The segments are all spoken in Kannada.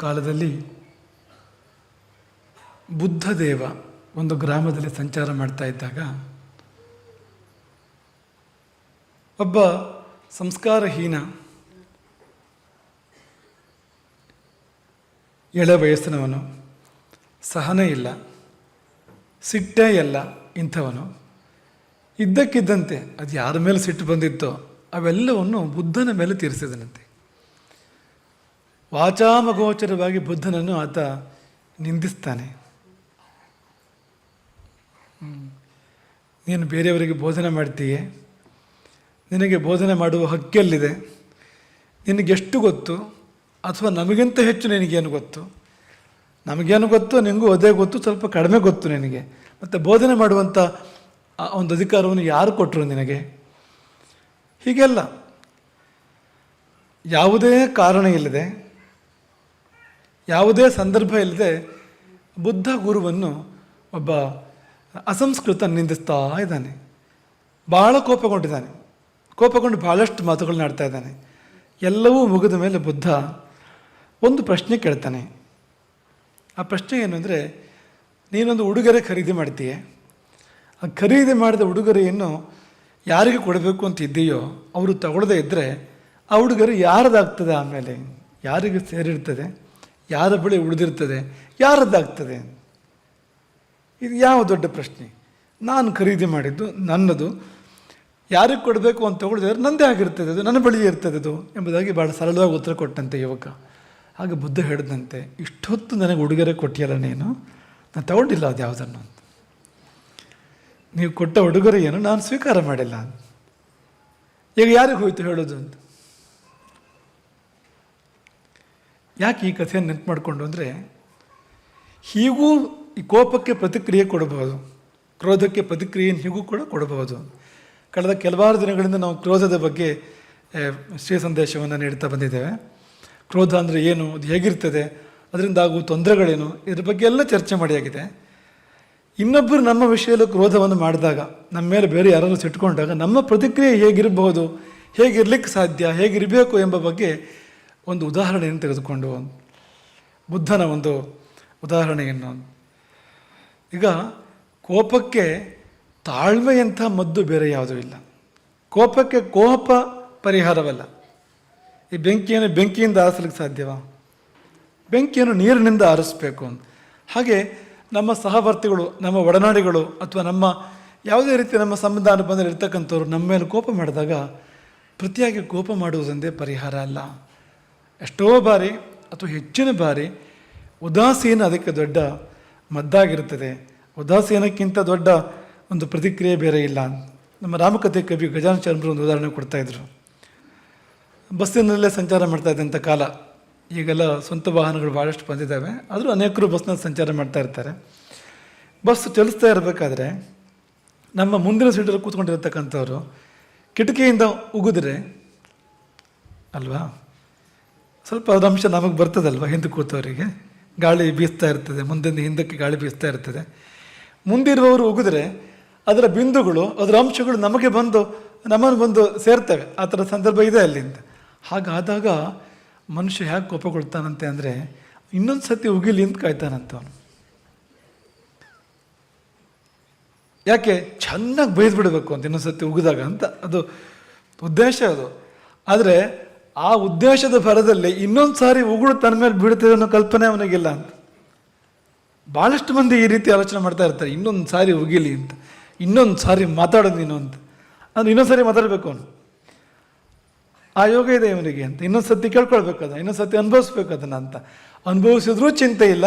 ಕಾಲದಲ್ಲಿ ಬುದ್ಧ ದೇವ ಒಂದು ಗ್ರಾಮದಲ್ಲಿ ಸಂಚಾರ ಮಾಡ್ತಾ ಇದ್ದಾಗ ಒಬ್ಬ ಸಂಸ್ಕಾರಹೀನ ಎಳೆ ವಯಸ್ಸಿನವನು, ಸಹನೆ ಇಲ್ಲ, ಸಿಟ್ಟೇ ಇಲ್ಲ ಇಂಥವನು. ಇದ್ದಕ್ಕಿದ್ದಂತೆ ಅದು ಯಾರ ಮೇಲೆ ಸಿಟ್ಟು ಬಂದಿತ್ತೋ ಅವೆಲ್ಲವನ್ನು ಬುದ್ಧನ ಮೇಲೆ ತೀರಿಸಿದನಂತೆ. ವಾಚಾಮಗೋಚರವಾಗಿ ಬುದ್ಧನನ್ನು ಆತ ನಿಂದಿಸ್ತಾನೆ. ನೀನು ಬೇರೆಯವರಿಗೆ ಬೋಧನೆ ಮಾಡ್ತೀಯೆ? ನಿನಗೆ ಬೋಧನೆ ಮಾಡುವ ಹಕ್ಕೆಲ್ಲಿದೆ? ನಿನಗೆಷ್ಟು ಗೊತ್ತು? ಅಥವಾ ನಮಗಿಂತ ಹೆಚ್ಚು ನಿನಗೇನು ಗೊತ್ತು? ನಮಗೇನು ಗೊತ್ತು? ನಿನಗೂ ಅದೇ ಗೊತ್ತು, ಸ್ವಲ್ಪ ಕಡಿಮೆ ಗೊತ್ತು ನಿನಗೆ. ಮತ್ತು ಬೋಧನೆ ಮಾಡುವಂಥ ಒಂದು ಅಧಿಕಾರವನ್ನು ಯಾರು ಕೊಟ್ಟರು ನಿನಗೆ? ಹೀಗೆಲ್ಲ. ಯಾವುದೇ ಕಾರಣ ಇಲ್ಲದೆ ಯಾವುದೇ ಸಂದರ್ಭ ಇಲ್ಲದೆ ಬುದ್ಧ ಗುರುವನ್ನು ಒಬ್ಬ ಅಸಂಸ್ಕೃತ ನಿಂದಿಸ್ತಾ ಇದ್ದಾನೆ. ಭಾಳ ಕೋಪಗೊಂಡಿದ್ದಾನೆ. ಕೋಪಗೊಂಡು ಭಾಳಷ್ಟು ಮಾತುಗಳನ್ನ ಆಡ್ತಾ ಇದ್ದಾನೆ. ಎಲ್ಲವೂ ಮುಗಿದ ಮೇಲೆ ಬುದ್ಧ ಒಂದು ಪ್ರಶ್ನೆ ಕೇಳ್ತಾನೆ. ಆ ಪ್ರಶ್ನೆ ಏನು ಅಂದರೆ, ನೀನೊಂದು ಉಡುಗೊರೆ ಖರೀದಿ ಮಾಡ್ತೀಯೆ? ಆ ಖರೀದಿ ಮಾಡಿದ ಉಡುಗೊರೆಯನ್ನು ಯಾರಿಗೆ ಕೊಡಬೇಕು ಅಂತ ಇದೆಯೋ ಅವರು ತಗೊಳ್ಳದೇ ಇದ್ದರೆ ಆ ಉಡುಗೊರೆ ಯಾರದಾಗ್ತದೆ ಆಮೇಲೆ? ಯಾರಿಗೆ ಸೇರಿರ್ತದೆ? ಯಾರ ಬಳಿ ಉಳಿದಿರ್ತದೆ, ಯಾರದ್ದಾಗ್ತದೆ? ಇದು ಯಾವ ದೊಡ್ಡ ಪ್ರಶ್ನೆ. ನಾನು ಖರೀದಿ ಮಾಡಿದ್ದು, ನನ್ನದು. ಯಾರಿಗೆ ಕೊಡಬೇಕು ಅಂತ ತಗೊಳ್ಳಿದ್ರೆ ನನ್ನದೇ ಆಗಿರ್ತದೆ ಅದು, ನನ್ನ ಬಳಿ ಇರ್ತದೆ ಅದು ಎಂಬುದಾಗಿ ಭಾಳ ಸರಳವಾಗಿ ಉತ್ತರ ಕೊಟ್ಟಂತೆ ಯುವಕ. ಹಾಗೆ ಬುದ್ಧ ಹೇಳಿದಂತೆ, ಇಷ್ಟೊತ್ತು ನನಗೆ ಉಡುಗೊರೆ ಕೊಟ್ಟಿಯಲ್ಲ ನೀನು? ನಾನು ತಗೊಂಡಿಲ್ಲ ಅದು ಯಾವುದನ್ನು ಅಂತ. ನೀವು ಕೊಟ್ಟ ಉಡುಗೊರೆಯನ್ನು ನಾನು ಸ್ವೀಕಾರ ಮಾಡಿಲ್ಲ ಈಗ ಯಾರಿಗೆ ಹೋಯ್ತು ಹೇಳೋದು ಅಂತ? ಯಾಕೆ ಈ ಕಥೆಯನ್ನು ನೆನಪು ಮಾಡಿಕೊಂಡು ಅಂದರೆ, ಹೀಗೂ ಈ ಕೋಪಕ್ಕೆ ಪ್ರತಿಕ್ರಿಯೆ ಕೊಡಬಹುದು, ಕ್ರೋಧಕ್ಕೆ ಪ್ರತಿಕ್ರಿಯೆಯನ್ನು ಹೀಗೂ ಕೂಡ ಕೊಡಬಹುದು. ಕಳೆದ ಕೆಲವಾರು ದಿನಗಳಿಂದ ನಾವು ಕ್ರೋಧದ ಬಗ್ಗೆ ಶ್ರೀ ಸಂದೇಶವನ್ನು ನೀಡ್ತಾ ಬಂದಿದ್ದೇವೆ. ಕ್ರೋಧ ಅಂದರೆ ಏನು, ಅದು ಹೇಗಿರ್ತದೆ ಅದರಿಂದ ಆಗುವ ತೊಂದರೆಗಳೇನು, ಇದ್ರ ಬಗ್ಗೆ ಎಲ್ಲ ಚರ್ಚೆ ಮಾಡಿಯಾಗಿದೆ. ಇನ್ನೊಬ್ಬರು ನಮ್ಮ ವಿಷಯದಲ್ಲಿ ಕ್ರೋಧವನ್ನು ಮಾಡಿದಾಗ, ನಮ್ಮ ಮೇಲೆ ಬೇರೆ ಯಾರಾದರೂ ಸಿಟ್ಕೊಂಡಾಗ ನಮ್ಮ ಪ್ರತಿಕ್ರಿಯೆ ಹೇಗಿರಬಹುದು, ಹೇಗಿರ್ಲಿಕ್ಕೆ ಸಾಧ್ಯ, ಹೇಗಿರಬೇಕು ಎಂಬ ಬಗ್ಗೆ ಒಂದು ಉದಾಹರಣೆಯನ್ನು ತೆಗೆದುಕೊಂಡು ಬುದ್ಧನ ಒಂದು ಉದಾಹರಣೆಯನ್ನು ಈಗ ಕೋಪಕ್ಕೆ ತಾಳ್ಮೆಯಂಥ ಮದ್ದು ಬೇರೆ ಯಾವುದೂ ಇಲ್ಲ. ಕೋಪಕ್ಕೆ ಕೋಪ ಪರಿಹಾರವಲ್ಲ. ಈ ಬೆಂಕಿಯನ್ನು ಬೆಂಕಿಯಿಂದ ಆರಿಸಲಿಕ್ಕೆ ಸಾಧ್ಯವಾ? ಬೆಂಕಿಯನ್ನು ನೀರಿನಿಂದ ಆರಿಸಬೇಕು ಹಾಗೆ ನಮ್ಮ ಸಹವರ್ತಿಗಳು, ನಮ್ಮ ಒಡನಾಡಿಗಳು ಅಥವಾ ನಮ್ಮ ಯಾವುದೇ ರೀತಿ ನಮ್ಮ ಸಂಬಂಧ ಬಂದರೆ ಇರ್ತಕ್ಕಂಥವ್ರು ನಮ್ಮ ಮೇಲೆ ಕೋಪ ಮಾಡಿದಾಗ ಪ್ರತಿಯಾಗಿ ಕೋಪ ಮಾಡುವುದೊಂದೇ ಪರಿಹಾರ ಅಲ್ಲ. ಎಷ್ಟೋ ಬಾರಿ ಅಥವಾ ಹೆಚ್ಚಿನ ಬಾರಿ ಉದಾಸೀನ ಅದಕ್ಕೆ ದೊಡ್ಡ ಮದ್ದಾಗಿರುತ್ತದೆ. ಉದಾಸೀನಕ್ಕಿಂತ ದೊಡ್ಡ ಒಂದು ಪ್ರತಿಕ್ರಿಯೆ ಬೇರೆ ಇಲ್ಲ. ನಮ್ಮ ರಾಮಕಥೆ ಕವಿ ಗಜಾನ ಚಂದ್ರ ಒಂದು ಉದಾಹರಣೆ ಕೊಡ್ತಾಯಿದ್ರು ಬಸ್ಸಿನಲ್ಲೇ ಸಂಚಾರ ಮಾಡ್ತಾ ಇದ್ದಂಥ ಕಾಲ. ಈಗೆಲ್ಲ ಸ್ವಂತ ವಾಹನಗಳು ಭಾಳಷ್ಟು ಬಂದಿದ್ದಾವೆ. ಆದರೂ ಅನೇಕರು ಬಸ್ನಲ್ಲಿ ಸಂಚಾರ ಮಾಡ್ತಾ ಇರ್ತಾರೆ. ಬಸ್ ಚಲಿಸ್ತಾ ಇರಬೇಕಾದ್ರೆ ನಮ್ಮ ಮುಂದಿನ ಸೀಟಲ್ಲಿ ಕೂತ್ಕೊಂಡಿರ್ತಕ್ಕಂಥವ್ರು ಕಿಟಕಿಯಿಂದ ಉಗಿದ್ರೆ ಅಲ್ವಾ? ಸ್ವಲ್ಪ ಅಂಶ ನಮಗೆ ಬರ್ತದಲ್ವ ಹಿಂದೆ ಕೂತವರಿಗೆ? ಗಾಳಿ ಬೀಸ್ತಾ ಇರ್ತದೆ, ಮುಂದಿನ ಹಿಂದಕ್ಕೆ ಗಾಳಿ ಬೀಸ್ತಾ ಇರ್ತದೆ. ಮುಂದಿರುವವರು ಉಗಿದ್ರೆ ಅದರ ಬಿಂದುಗಳು, ಅದರ ಅಂಶಗಳು ನಮಗೆ ಬಂದು, ನಮ್ಮನ್ನು ಬಂದು ಸೇರ್ತವೆ. ಆ ಥರ ಸಂದರ್ಭ ಇದೆ ಅಲ್ಲಿಂದ. ಹಾಗಾದಾಗ ಮನುಷ್ಯ ಹೇಗೆ ಕೋಪಗೊಳ್ತಾನಂತೆ ಅಂದರೆ, ಇನ್ನೊಂದು ಸತಿ ಉಗಿಲಿ ಅಂತ ಕಾಯ್ತಾನಂತ ಅವನು. ಯಾಕೆ? ಚೆನ್ನಾಗಿ ಬೈದು ಬಿಡಬೇಕು ಅಂತ ಇನ್ನೊಂದು ಸತಿ ಉಗಿದಾಗ ಅಂತ. ಅದು ಉದ್ದೇಶ ಅದು. ಆದರೆ ಆ ಉದ್ದೇಶದ ಫಲದಲ್ಲಿ ಇನ್ನೊಂದು ಸಾರಿ ಉಗುಳು ತನ್ನ ಮೇಲೆ ಬೀಳ್ತದೆ ಅನ್ನೋ ಕಲ್ಪನೆ ಅವನಿಗಿಲ್ಲ ಅಂತ. ಭಾಳಷ್ಟು ಮಂದಿ ಈ ರೀತಿ ಆಲೋಚನೆ ಮಾಡ್ತಾ ಇರ್ತಾರೆ, ಇನ್ನೊಂದು ಸಾರಿ ಉಗಿಲಿ ಅಂತ, ಇನ್ನೊಂದು ಸಾರಿ ಮಾತಾಡೋದು ನೀನು ಅಂತ. ಅಂದ್ರೆ ಇನ್ನೊಂದು ಸಾರಿ ಮಾತಾಡಬೇಕು ಅವನು. ಆ ಯೋಗ ಇದೆ ಇವನಿಗೆ ಅಂತ, ಇನ್ನೊಂದು ಸತಿ ಕೇಳ್ಕೊಳ್ಬೇಕು ಅದು ಇನ್ನೊಂದು ಸತಿ ಅನುಭವಿಸ್ಬೇಕು ಅದನ್ನು ಅಂತ. ಅನುಭವಿಸಿದ್ರೂ ಚಿಂತೆ ಇಲ್ಲ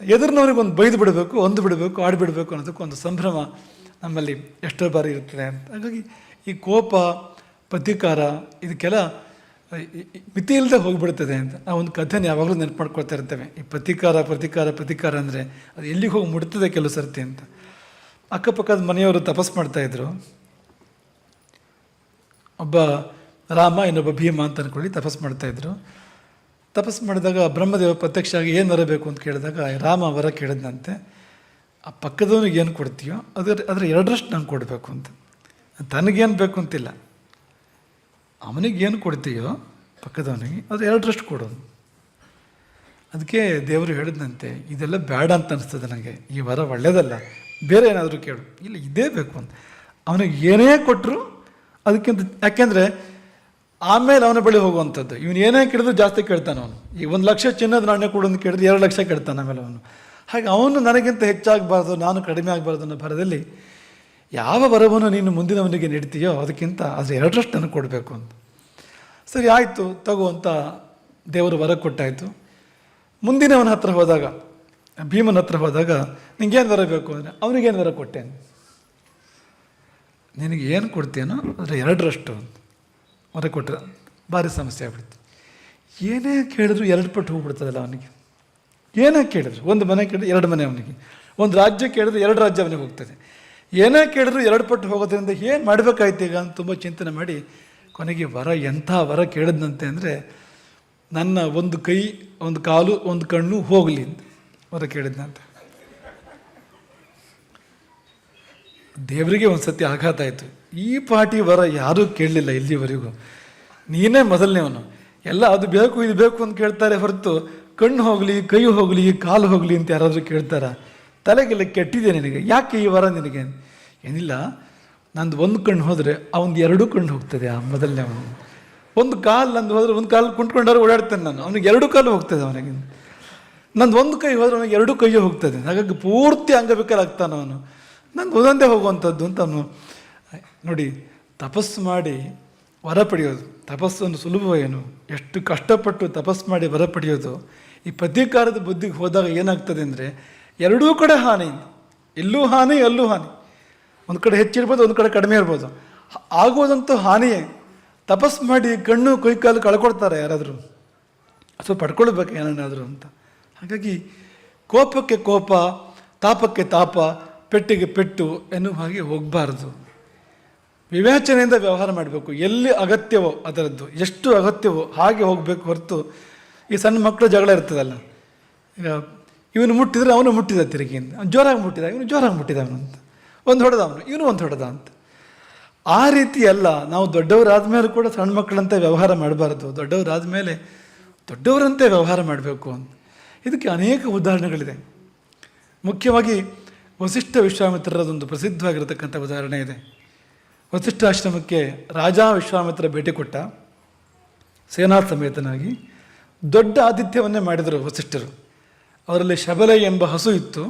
ಎದುರಿನವ್ರಿಗೊಂದು ಬೈದು ಬಿಡಬೇಕು, ಒಂದು ಬಿಡಬೇಕು ಆಡಿಬಿಡಬೇಕು ಅನ್ನೋದಕ್ಕೆ ಒಂದು ಸಂಭ್ರಮ ನಮ್ಮಲ್ಲಿ ಎಷ್ಟೋ ಬಾರಿ ಇರ್ತದೆ ಅಂತ. ಹಾಗಾಗಿ ಈ ಕೋಪ, ಪ್ರತಿಕಾರ, ಇದಕ್ಕೆಲ್ಲ ಮಿತಿ ಇಲ್ಲದೆ ಹೋಗಿಬಿಡ್ತದೆ ಅಂತ. ಆ ಒಂದು ಕಥೆನ ಯಾವಾಗಲೂ ನೆನಪು ಮಾಡ್ಕೊಳ್ತಾ ಇರ್ತೇವೆ. ಈ ಪ್ರತಿಕಾರ ಪ್ರತಿಕಾರ ಪ್ರತಿಕಾರ ಅಂದರೆ ಅದು ಎಲ್ಲಿಗೆ ಹೋಗಿ ಮುಡ್ತದೆ ಕೆಲವು ಸರ್ತಿ ಅಂತ. ಅಕ್ಕಪಕ್ಕದ ಮನೆಯವರು ತಪಸ್ ಮಾಡ್ತಾಯಿದ್ರು ಒಬ್ಬ ರಾಮ, ಇನ್ನೊಬ್ಬ ಭೀಮ ಅಂತ ಅಂದ್ಕೊಳ್ಳಿ ತಪಸ್ ಮಾಡ್ತಾಯಿದ್ರು ತಪಸ್ ಮಾಡಿದಾಗ ಬ್ರಹ್ಮದೇವ ಪ್ರತ್ಯಕ್ಷ ಆಗಿ ಏನು ಬರಬೇಕು ಅಂತ ಕೇಳಿದಾಗ ರಾಮ ವರ ಕೇಳಿದಂತೆ ಆ ಪಕ್ಕದವನಿಗೆ ಏನು ಕೊಡ್ತೀಯೋ, ಅದರ ಅದರ ಎರಡರಷ್ಟು ನಂಗೆ ಕೊಡಬೇಕು ಅಂತ. ತನಗೇನು ಬೇಕು ಅಂತಿಲ್ಲ. ಅವನಿಗೆ ಏನು ಕೊಡ್ತೀಯೋ ಪಕ್ಕದವನಿಗೆ ಅದು ಎರಡರಷ್ಟು ಕೊಡೋದು. ಅದಕ್ಕೆ ದೇವರು ಹೇಳಿದಂತೆ ಇದೆಲ್ಲ ಬೇಡ ಅಂತ ಅನಿಸ್ತದೆ ನನಗೆ. ಈ ವರ ಒಳ್ಳೇದಲ್ಲ. ಬೇರೆ ಏನಾದರೂ ಕೇಳು. ಇಲ್ಲ, ಇದೇ ಬೇಕು ಅಂತ. ಅವನಿಗೆ ಏನೇ ಕೊಟ್ಟರು ಅದಕ್ಕಿಂತ, ಯಾಕೆಂದರೆ ಆಮೇಲೆ ಅವನ ಬಳಿ ಹೋಗುವಂಥದ್ದು. ಇವನು ಏನೇ ಕೇಳಿದ್ರು ಜಾಸ್ತಿ ಕೇಳ್ತಾನೆ ಅವನು. ಈ ಒಂದು ಲಕ್ಷ ಚಿನ್ನದ ನಾಣ್ಯ ಕೊಡು ಅಂತ ಕೇಳಿದ್ರೆ ಎರಡು ಲಕ್ಷ ಕೇಳ್ತಾನೆ ಆಮೇಲೆ ಅವನು. ಹಾಗೆ ಅವನು ನನಗಿಂತ ಹೆಚ್ಚಾಗಬಾರ್ದು, ನಾನು ಕಡಿಮೆ ಆಗಬಾರ್ದು ಅನ್ನೋ ಭರದಲ್ಲಿ ಯಾವ ವರವನ್ನು ನೀನು ಮುಂದಿನವನಿಗೆ ನೀಡ್ತೀಯೋ ಅದಕ್ಕಿಂತ ಅದು ಎರಡರಷ್ಟು ನನಗೆ ಕೊಡಬೇಕು ಅಂತ. ಸರಿ, ಆಯಿತು, ತಗೋ ಅಂತ ದೇವರು ವರ ಕೊಟ್ಟಾಯಿತು. ಮುಂದಿನವನ ಹತ್ರ ಹೋದಾಗ, ಭೀಮನ ಹತ್ರ ಹೋದಾಗ, ನಿಂಗೇನು ವರ ಬೇಕು ಅಂದರೆ, ಅವನಿಗೇನು ವರ ಕೊಟ್ಟೇನು ನಿನಗೆ ಏನು ಕೊಡ್ತೀನೋ ಅದರ ಎರಡರಷ್ಟು ಅಂತ. ವರ ಕೊಟ್ಟರೆ ಭಾರಿ ಸಮಸ್ಯೆ ಆಗ್ಬಿಡ್ತು. ಏನೇ ಕೇಳಿದ್ರು ಎರಡು ಪಟ್ಟು ಹೋಗ್ಬಿಡ್ತದಲ್ಲ ಅವನಿಗೆ. ಏನೇ ಕೇಳಿದ್ರು, ಒಂದು ಮನೆ ಕೇಳಿದ್ರೆ ಎರಡು ಮನೆ ಅವನಿಗೆ. ಒಂದು ರಾಜ್ಯ ಕೇಳಿದ್ರೆ ಎರಡು ರಾಜ್ಯ ಅವನಿಗೆ ಹೋಗ್ತದೆ. ಏನೇ ಕೇಳಿದ್ರು ಎರಡು ಪಟ್ಟು ಹೋಗೋದ್ರಿಂದ ಏನು ಮಾಡಬೇಕಾಯ್ತು ಈಗ ಅಂತ ತುಂಬ ಚಿಂತನೆ ಮಾಡಿ, ಕೊನೆಗೆ ವರ, ಎಂಥ ವರ ಕೇಳಿದ್ನಂತೆ ಅಂದರೆ, ನನ್ನ ಒಂದು ಕೈ, ಒಂದು ಕಾಲು, ಒಂದು ಕಣ್ಣು ಹೋಗಲಿ ಅಂತ ವರ ಕೇಳಿದ್ನಂತೆ. ದೇವರಿಗೆ ಒಂದು ಸತಿ ಆಘಾತ ಆಯಿತು. ಈ ಪಾಟಿ ವರ ಯಾರೂ ಕೇಳಲಿಲ್ಲ ಇಲ್ಲಿವರೆಗೂ. ನೀನೇ ಮೊದಲನೇವನು ಎಲ್ಲ ಅದು ಬೇಕು, ಇದು ಬೇಕು ಅಂತ ಕೇಳ್ತಾರೆ ಹೊರತು, ಕಣ್ಣು ಹೋಗಲಿ, ಕೈ ಹೋಗಲಿ, ಕಾಲು ಹೋಗಲಿ ಅಂತ ಯಾರಾದರೂ ಕೇಳ್ತಾರ? ತಲೆಗೆಲ್ಲ ಕೆಟ್ಟಿದೆ ನಿನಗೆ. ಯಾಕೆ ಈ ವರ ನಿನಗೆ? ಏನಿಲ್ಲ, ನಂದು ಒಂದು ಕಣ್ಣು ಹೋದರೆ ಅವನು ಎರಡೂ ಕಣ್ಣು ಹೋಗ್ತದೆ ಆ ಮೊದಲನೇ ಅವನು. ಒಂದು ಕಾಲು ನಂದು ಹೋದರೆ ಒಂದು ಕಾಲು ಕುಂಟ್ಕೊಂಡವ್ರು ಓಡಾಡ್ತೇನೆ ನಾನು. ಅವನಿಗೆ ಎರಡು ಕಾಲು ಹೋಗ್ತದೆ ಅವನಿಗೆ. ನಂದು ಒಂದು ಕೈ ಹೋದರೆ ಅವನಿಗೆ ಎರಡು ಕೈಯೂ ಹೋಗ್ತದೆ. ಹಾಗಾಗಿ ಪೂರ್ತಿ ಅಂಗವಿಕಲ ಆಗ್ತಾನೆ ಅವನು. ನಂದು ಒಂದೊಂದೇ ಹೋಗುವಂಥದ್ದು ಅಂತ ಅವನು. ನೋಡಿ, ತಪಸ್ಸು ಮಾಡಿ ವರ ಪಡೆಯೋದು. ತಪಸ್ಸನ್ನು ಸುಲಭವೇನು? ಎಷ್ಟು ಕಷ್ಟಪಟ್ಟು ತಪಸ್ಸು ಮಾಡಿ ವರ ಪಡೆಯೋದು. ಈ ಪ್ರತೀಕಾರದ ಬುದ್ಧಿಗೆ ಹೋದಾಗ ಏನಾಗ್ತದೆ ಅಂದರೆ ಎರಡೂ ಕಡೆ ಹಾನಿ ಇಲ್ಲೂ ಹಾನಿ, ಅಲ್ಲೂ ಹಾನಿ. ಒಂದು ಕಡೆ ಹೆಚ್ಚಿರ್ಬೋದು, ಒಂದು ಕಡೆ ಕಡಿಮೆ ಇರ್ಬೋದು. ಆಗೋದಂತೂ ಹಾನಿಯೇ ತಪಸ್ ಮಾಡಿ ಕಣ್ಣು ಕೈಕಾಲು ಕಳ್ಕೊಡ್ತಾರೆ ಯಾರಾದರೂ. ಅಥವಾ ಪಡ್ಕೊಳ್ಬೇಕು ಏನನ್ನಾದರೂ ಅಂತ. ಹಾಗಾಗಿ ಕೋಪಕ್ಕೆ ಕೋಪ, ತಾಪಕ್ಕೆ ತಾಪ, ಪೆಟ್ಟಿಗೆ ಪೆಟ್ಟು ಎನ್ನುವ ಹಾಗೆ ಹೋಗಬಾರ್ದು. ವಿವೇಚನೆಯಿಂದ ವ್ಯವಹಾರ ಮಾಡಬೇಕು. ಎಲ್ಲಿ ಅಗತ್ಯವೋ ಅದರದ್ದು. ಎಷ್ಟು ಅಗತ್ಯವೋ ಹಾಗೆ ಹೋಗಬೇಕು ಹೊರತು ಈ ಸಣ್ಣ ಮಕ್ಕಳು ಜಗಳ ಇರ್ತದಲ್ಲ. ಈಗ ಇವನು ಮುಟ್ಟಿದ್ರೆ ಅವನು ಮುಟ್ಟಿದ ತಿರುಗಿ ಅಂತ. ಅವ್ನು ಜೋರಾಗಿ ಮುಟ್ಟಿದ, ಇವನು ಜೋರಾಗಿ ಮುಟ್ಟಿದ ಅವನು ಅಂತ. ಒಂದು ಹೊಡೆದ ಅವನು ಇವನು ಒಂದು ಹೊಡೆದ ಅಂತ. ಆ ರೀತಿ ಅಲ್ಲ, ನಾವು ದೊಡ್ಡವರಾದ ಮೇಲೆ ಕೂಡ ಸಣ್ಣ ಮಕ್ಕಳಂತೆ ವ್ಯವಹಾರ ಮಾಡಬಾರ್ದು. ದೊಡ್ಡವರಾದ ಮೇಲೆ ದೊಡ್ಡವರಂತೆ ವ್ಯವಹಾರ ಮಾಡಬೇಕು ಅಂತ. ಇದಕ್ಕೆ ಅನೇಕ ಉದಾಹರಣೆಗಳಿದೆ. ಮುಖ್ಯವಾಗಿ ವಸಿಷ್ಠ ವಿಶ್ವಾಮಿತ್ರರದೊಂದು ಪ್ರಸಿದ್ಧವಾಗಿರತಕ್ಕಂಥ ಉದಾಹರಣೆ ಇದೆ. ವಸಿಷ್ಠ ಆಶ್ರಮಕ್ಕೆ ರಾಜ ವಿಶ್ವಾಮಿತ್ರ ಭೇಟಿ ಕೊಟ್ಟ ಸೇನಾ ಸಮೇತನಾಗಿ ದೊಡ್ಡ ಆತಿಥ್ಯವನ್ನೇ ಮಾಡಿದರು ವಸಿಷ್ಠರು. ಅವರಲ್ಲಿ ಶಬಲೆ ಎಂಬ ಹಸು ಇತ್ತು.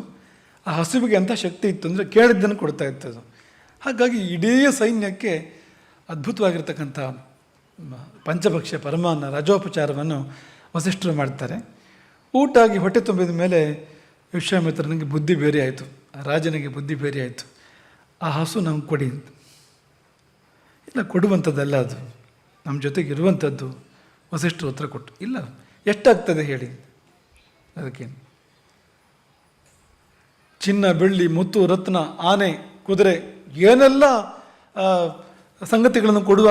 ಆ ಹಸುವಿಗೆ ಎಂಥ ಶಕ್ತಿ ಇತ್ತು ಅಂದರೆ ಕೇಳಿದ್ದನ್ನು ಕೊಡ್ತಾ ಇತ್ತು ಅದು. ಹಾಗಾಗಿ ಇಡೀ ಸೈನ್ಯಕ್ಕೆ ಅದ್ಭುತವಾಗಿರ್ತಕ್ಕಂಥ ಪಂಚಭಕ್ಷ್ಯ ಪರಮಾನ್ನ ರಾಜೋಪಚಾರವನ್ನು ವಸಿಷ್ಠರು ಮಾಡ್ತಾರೆ. ಊಟ ಆಗಿ ಹೊಟ್ಟೆ ತುಂಬಿದ ಮೇಲೆ ವಿಶ್ವಾಮಿತ್ರನಿಗೆ ಬುದ್ಧಿ ಬೇರೆ ಆಯಿತು. ರಾಜನಿಗೆ ಬುದ್ಧಿ ಬೇರೆ ಆಯಿತು. ಆ ಹಸು ನಮ್ಗೆ ಕೊಡಿ ಅಂತ. ಇಲ್ಲ, ಕೊಡುವಂಥದ್ದಲ್ಲ ಅದು. ನಮ್ಮ ಜೊತೆಗೆ ಇರುವಂಥದ್ದು ವಸಿಷ್ಠರು ಉತ್ತರ ಕೊಟ್ಟು. ಇಲ್ಲ, ಎಷ್ಟಾಗ್ತದೆ ಹೇಳಿ ಅದಕ್ಕೇನು ಚಿನ್ನ, ಬೆಳ್ಳಿ, ಮುತ್ತು, ರತ್ನ, ಆನೆ, ಕುದುರೆ, ಏನೆಲ್ಲ ಸಂಗತಿಗಳನ್ನು ಕೊಡುವ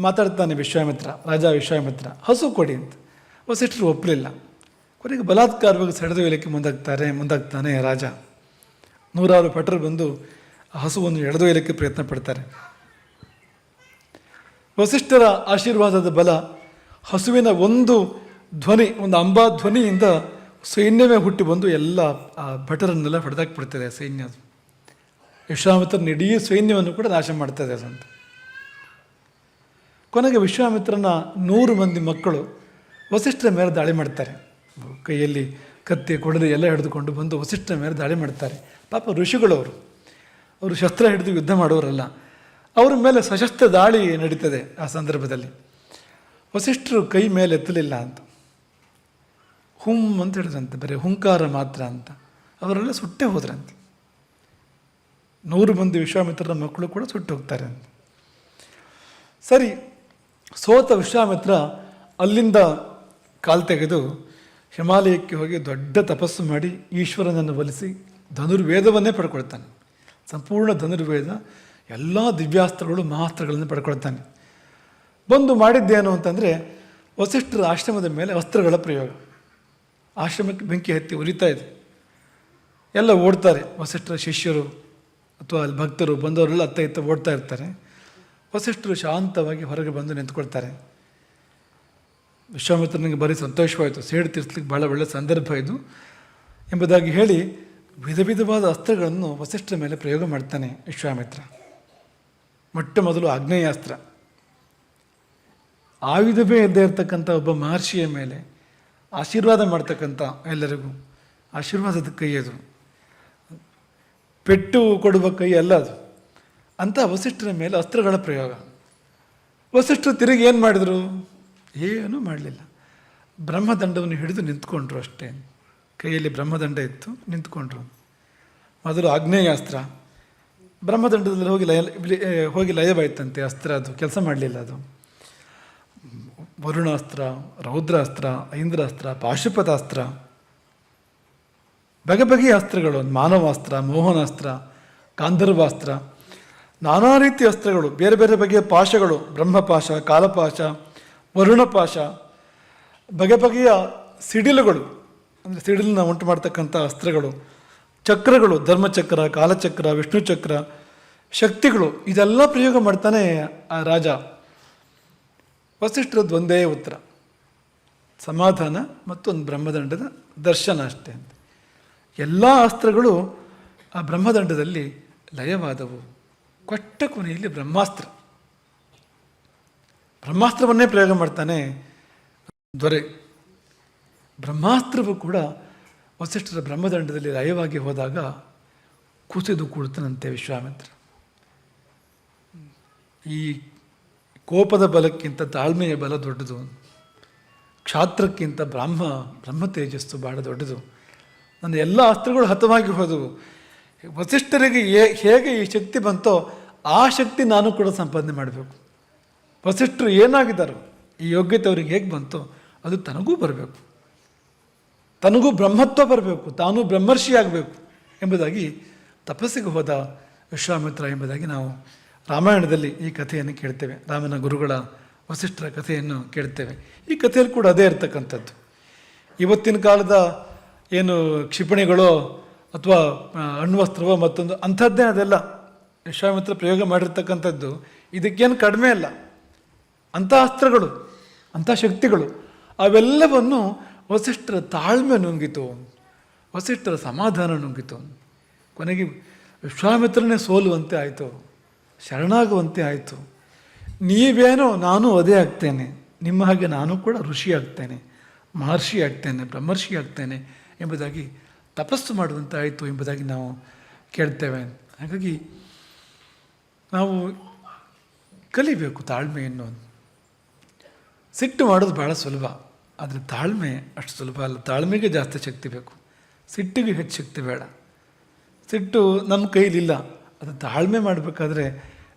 ಮಾತಾಡ್ತಾನೆ ವಿಶ್ವಾಮಿತ್ರ, ರಾಜ ವಿಶ್ವಾಮಿತ್ರ. ಹಸು ಕೊಡಿ ಅಂತ. ವಸಿಷ್ಠರು ಒಪ್ಪಲಿಲ್ಲ ಕೊನೆಗೆ ಬಲಾತ್ಕಾರವಾಗಿ ಸೆಳೆದೊಯ್ಯಲಿಕ್ಕೆ ಮುಂದಾಗ್ತಾರೆ, ಮುಂದಾಗ್ತಾನೆ ರಾಜ. ನೂರಾರು ಪಟರು ಬಂದು ಹಸುವನ್ನು ಎಳೆದೊಯ್ಯಲಿಕ್ಕೆ ಪ್ರಯತ್ನ ಪಡ್ತಾರೆ. ವಸಿಷ್ಠರ ಆಶೀರ್ವಾದದ ಬಲ ಹಸುವಿನ ಒಂದು ಧ್ವನಿ, ಒಂದು ಅಂಬಾ ಧ್ವನಿಯಿಂದ ಸೈನ್ಯವೇ ಹುಟ್ಟಿ ಬಂದು ಎಲ್ಲ, ಆ, ಭಟರನ್ನೆಲ್ಲ ಹೊಡೆದಾಕ್ಬಿಡ್ತದೆ ಸೈನ್ಯ. ವಿಶ್ವಾಮಿತ್ರನ ಇಡೀ ಸೈನ್ಯವನ್ನು ಕೂಡ ನಾಶ ಮಾಡ್ತದೆ ಅಂತ ಕೊನೆಗೆ ವಿಶ್ವಾಮಿತ್ರನ ನೂರು ಮಂದಿ ಮಕ್ಕಳು ವಸಿಷ್ಠರ ಮೇಲೆ ದಾಳಿ ಮಾಡ್ತಾರೆ. ಕೈಯಲ್ಲಿ ಕತ್ತಿ, ಕೊಡಲಿ ಎಲ್ಲ ಹಿಡಿದುಕೊಂಡು ಬಂದು ವಸಿಷ್ಠರ ಮೇಲೆ ದಾಳಿ ಮಾಡ್ತಾರೆ. ಪಾಪ ಋಷಿಗಳವರು. ಅವರು ಶಸ್ತ್ರ ಹಿಡಿದು ಯುದ್ಧ ಮಾಡೋರಲ್ಲ ಅವರ ಮೇಲೆ ಸಶಸ್ತ್ರ ದಾಳಿ ನಡೀತದೆ ಆ ಸಂದರ್ಭದಲ್ಲಿ. ವಸಿಷ್ಠರು ಕೈ ಮೇಲೆ ಎತ್ತಲಿಲ್ಲ ಅಂತ. ಹುಂ ಅಂತ ಹೇಳಿದ್ರಂತೆ, ಬರೀ ಹುಂಕಾರ ಮಾತ್ರ ಅಂತ. ಅವರೆಲ್ಲ ಸುಟ್ಟೇ ಹೋದ್ರಂತೆ. ನೂರು ಮಂದಿ ವಿಶ್ವಾಮಿತ್ರರ ಮಕ್ಕಳು ಕೂಡ ಸುಟ್ಟು ಹೋಗ್ತಾರೆ ಅಂತ ಸರಿ, ಸೋತ ವಿಶ್ವಾಮಿತ್ರ ಅಲ್ಲಿಂದ ಕಾಲ್ ತೆಗೆದು ಹಿಮಾಲಯಕ್ಕೆ ಹೋಗಿ ದೊಡ್ಡ ತಪಸ್ಸು ಮಾಡಿ ಈಶ್ವರನನ್ನು ಒಲಿಸಿ ಧನುರ್ವೇದವನ್ನೇ ಪಡ್ಕೊಳ್ತಾನೆ. ಸಂಪೂರ್ಣ ಧನುರ್ವೇದ ಎಲ್ಲ ದಿವ್ಯಾಸ್ತ್ರಗಳು, ಮಹಾಸ್ತ್ರಗಳನ್ನು ಪಡ್ಕೊಳ್ತಾನೆ. ಬಂದು ಮಾಡಿದ್ದೇನು ಅಂತಂದರೆ ವಸಿಷ್ಠರ ಆಶ್ರಮದ ಮೇಲೆ ಅಸ್ತ್ರಗಳ ಪ್ರಯೋಗ. ಆಶ್ರಮಕ್ಕೆ ಬೆಂಕಿ ಹತ್ತಿ ಉರಿತಾ ಇದೆ. ಎಲ್ಲ ಓಡ್ತಾರೆ. ವಸಿಷ್ಠರ ಶಿಷ್ಯರು ಅಥವಾ ಅಲ್ಲಿ ಭಕ್ತರು ಬಂದವರೆಲ್ಲ ಅತ್ತ ಇತ್ತ ಓಡ್ತಾ ಇರ್ತಾರೆ. ವಸಿಷ್ಠರು ಶಾಂತವಾಗಿ ಹೊರಗೆ ಬಂದು ನಿಂತ್ಕೊಳ್ತಾರೆ. ವಿಶ್ವಾಮಿತ್ರನಿಗೆ ಬರೀ ಸಂತೋಷವಾಯಿತು. ಸೇಡು ತೀರಿಸ್ಲಿಕ್ಕೆ ಭಾಳ ಒಳ್ಳೆಯ ಸಂದರ್ಭ ಇದು ಎಂಬುದಾಗಿ ಹೇಳಿ ವಿಧ ವಿಧವಾದ ಅಸ್ತ್ರಗಳನ್ನು ವಸಿಷ್ಠರ ಮೇಲೆ ಪ್ರಯೋಗ ಮಾಡ್ತಾನೆ ವಿಶ್ವಾಮಿತ್ರ. ಮೊಟ್ಟ ಮೊದಲು ಆಗ್ನೇಯಾಸ್ತ್ರ. ಆಯುಧವೇ ಇದ್ದೇ ಇರತಕ್ಕಂಥ ಒಬ್ಬ ಮಹರ್ಷಿಯ ಮೇಲೆ ಆಶೀರ್ವಾದ ಮಾಡ್ತಕ್ಕಂಥ ಎಲ್ಲರಿಗೂ. ಆಶೀರ್ವಾದದ ಕೈ ಅದು. ಪೆಟ್ಟು ಕೊಡುವ ಕೈ ಅಲ್ಲ ಅದು. ಅಂತ ವಸಿಷ್ಠರ ಮೇಲೆ ಅಸ್ತ್ರಗಳ ಪ್ರಯೋಗ. ವಸಿಷ್ಠರು ತಿರುಗಿ ಏನು ಮಾಡಿದರು? ಏನೂ ಮಾಡಲಿಲ್ಲ. ಬ್ರಹ್ಮದಂಡವನ್ನು ಹಿಡಿದು ನಿಂತ್ಕೊಂಡ್ರು ಅಷ್ಟೇ. ಕೈಯಲ್ಲಿ ಬ್ರಹ್ಮದಂಡ ಇತ್ತು, ನಿಂತ್ಕೊಂಡ್ರು. ಮೊದಲು ಆಗ್ನೇಯಾಸ್ತ್ರ. ಬ್ರಹ್ಮದಂಡದಲ್ಲಿ ಹೋಗಿ ಲಯ, ಹೋಗಿ ಲಯವಾಯ್ತಂತೆ ಅಸ್ತ್ರ ಅದು. ಕೆಲಸ ಮಾಡಲಿಲ್ಲ ಅದು. ವರುಣಾಸ್ತ್ರ, ರೌದ್ರಾಸ್ತ್ರ, ಐಂದ್ರಾಸ್ತ್ರ, ಪಾಶುಪತಾಸ್ತ್ರ. ಬಗೆ ಬಗೆಯ ಅಸ್ತ್ರಗಳು, ಮಾನವಾಸ್ತ್ರ, ಮೋಹನಾಸ್ತ್ರ, ಗಾಂಧರ್ವಾಸ್ತ್ರ. ನಾನಾ ರೀತಿಯ ಅಸ್ತ್ರಗಳು, ಬೇರೆ ಬೇರೆ ಬಗೆಯ ಪಾಶಗಳು, ಬ್ರಹ್ಮಪಾಶ, ಕಾಲಪಾಶ, ವರುಣಪಾಶ. ಬಗೆ ಬಗೆಯ ಸಿಡಿಲುಗಳು, ಅಂದರೆ ಸಿಡಿಲನ್ನ ಉಂಟು ಮಾಡ್ತಕ್ಕಂಥ ಅಸ್ತ್ರಗಳು. ಚಕ್ರಗಳು, ಧರ್ಮಚಕ್ರ, ಕಾಲಚಕ್ರ, ವಿಷ್ಣುಚಕ್ರ. ಶಕ್ತಿಗಳು, ಇದೆಲ್ಲ ಪ್ರಯೋಗ ಮಾಡ್ತಾನೆ ಆ ರಾಜ. ವಸಿಷ್ಠರದ್ದು ಒಂದೇ ಉತ್ತರ. ಸಮಾಧಾನ ಮತ್ತು ಒಂದು ಬ್ರಹ್ಮದಂಡದ ದರ್ಶನ ಅಷ್ಟೇ ಅಂತ. ಎಲ್ಲ ಅಸ್ತ್ರಗಳು ಆ ಬ್ರಹ್ಮದಂಡದಲ್ಲಿ ಲಯವಾದವು. ಕೊಟ್ಟ ಕೊನೆಯಲ್ಲಿ ಬ್ರಹ್ಮಾಸ್ತ್ರ. ಬ್ರಹ್ಮಾಸ್ತ್ರವನ್ನೇ ಪ್ರಯೋಗ ಮಾಡ್ತಾನೆ ದೊರೆ ಬ್ರಹ್ಮಾಸ್ತ್ರವು ಕೂಡ ವಸಿಷ್ಠರ ಬ್ರಹ್ಮದಂಡದಲ್ಲಿ ಲಯವಾಗಿ ಹೋದಾಗ ಕುಸಿದು ಕೂಡ್ತಾನಂತೆ ವಿಶ್ವಾಮಿತ್ರ. ಈ ಕೋಪದ ಬಲಕ್ಕಿಂತ ತಾಳ್ಮೆಯ ಬಲ ದೊಡ್ಡದು. ಕ್ಷಾತ್ರಕ್ಕಿಂತ ಬ್ರಹ್ಮ ಬ್ರಹ್ಮ ತೇಜಸ್ಸು ಬಹಳ ದೊಡ್ಡದು. ನನ್ನ ಎಲ್ಲ ಅಸ್ತ್ರಗಳು ಹತವಾಗಿ ಹೋದವು. ವಸಿಷ್ಠರಿಗೆ ಹೇಗೆ ಈ ಶಕ್ತಿ ಬಂತೋ ಆ ಶಕ್ತಿ ನಾನು ಕೂಡ ಸಂಪಾದನೆ ಮಾಡಬೇಕು. ವಸಿಷ್ಠರು ಏನಾಗಿದ್ದಾರೋ? ಈ ಯೋಗ್ಯತೆ ಅವ್ರಿಗೆ ಹೇಗೆ ಬಂತೋ ಅದು ತನಗೂ ಬರಬೇಕು. ತನಗೂ ಬ್ರಹ್ಮತ್ವ ಬರಬೇಕು. ತಾನು ಬ್ರಹ್ಮರ್ಷಿ ಆಗಬೇಕು ಎಂಬುದಾಗಿ ತಪಸ್ಸಿಗೆ ಹೋದ ವಿಶ್ವಾಮಿತ್ರ ಎಂಬುದಾಗಿ ನಾವು ರಾಮಾಯಣದಲ್ಲಿ ಈ ಕಥೆಯನ್ನು ಕೇಳ್ತೇವೆ. ರಾಮನ ಗುರುಗಳ ವಸಿಷ್ಠರ ಕಥೆಯನ್ನು ಕೇಳ್ತೇವೆ. ಈ ಕಥೆಯಲ್ಲಿ ಕೂಡ ಅದೇ ಇರತಕ್ಕಂಥದ್ದು. ಇವತ್ತಿನ ಕಾಲದ ಏನು ಕ್ಷಿಪಣಿಗಳೋ ಅಥವಾ ಅಣ್ವಸ್ತ್ರವೋ ಮತ್ತೊಂದು ಅಂಥದ್ದೇ ಅದೆಲ್ಲ. ವಿಶ್ವಾಮಿತ್ರ ಪ್ರಯೋಗ ಮಾಡಿರ್ತಕ್ಕಂಥದ್ದು ಇದಕ್ಕೇನು ಕಡಿಮೆ ಅಲ್ಲ. ಅಂಥ ಅಸ್ತ್ರಗಳು, ಅಂಥ ಶಕ್ತಿಗಳು, ಅವೆಲ್ಲವನ್ನು ವಸಿಷ್ಠರ ತಾಳ್ಮೆ ನುಂಗಿತು. ವಸಿಷ್ಠರ ಸಮಾಧಾನ ನುಂಗಿತು. ಕೊನೆಗೆ ವಿಶ್ವಾಮಿತ್ರನೇ ಸೋಲುವಂತೆ ಆಯಿತು. ಶರಣಾಗುವಂತೆ ಆಯಿತು. ನೀವೇನೋ ನಾನು ಅದೇ ಆಗ್ತೇನೆ. ನಿಮ್ಮ ಹಾಗೆ ನಾನು ಕೂಡ ಋಷಿ ಆಗ್ತೇನೆ, ಮಹರ್ಷಿ ಆಗ್ತೇನೆ, ಬ್ರಹ್ಮರ್ಷಿ ಆಗ್ತೇನೆ ಎಂಬುದಾಗಿ ತಪಸ್ಸು ಮಾಡುವಂತಾಯಿತು ಎಂಬುದಾಗಿ ನಾವು ಕೇಳ್ತೇವೆ. ಹಾಗಾಗಿ ನಾವು ಕಲಿಬೇಕು ತಾಳ್ಮೆಯನ್ನು. ಸಿಟ್ಟು ಮಾಡೋದು ಭಾಳ ಸುಲಭ, ಆದರೆ ತಾಳ್ಮೆ ಅಷ್ಟು ಸುಲಭ ಅಲ್ಲ. ತಾಳ್ಮೆಗೆ ಜಾಸ್ತಿ ಶಕ್ತಿ ಬೇಕು. ಸಿಟ್ಟಿಗೆ ಹೆಚ್ಚು ಶಕ್ತಿ ಬೇಡ. ಸಿಟ್ಟು ನಮ್ಮ ಕೈಲಿಲ್ಲ. ಅದು ತಾಳ್ಮೆ ಮಾಡಬೇಕಾದ್ರೆ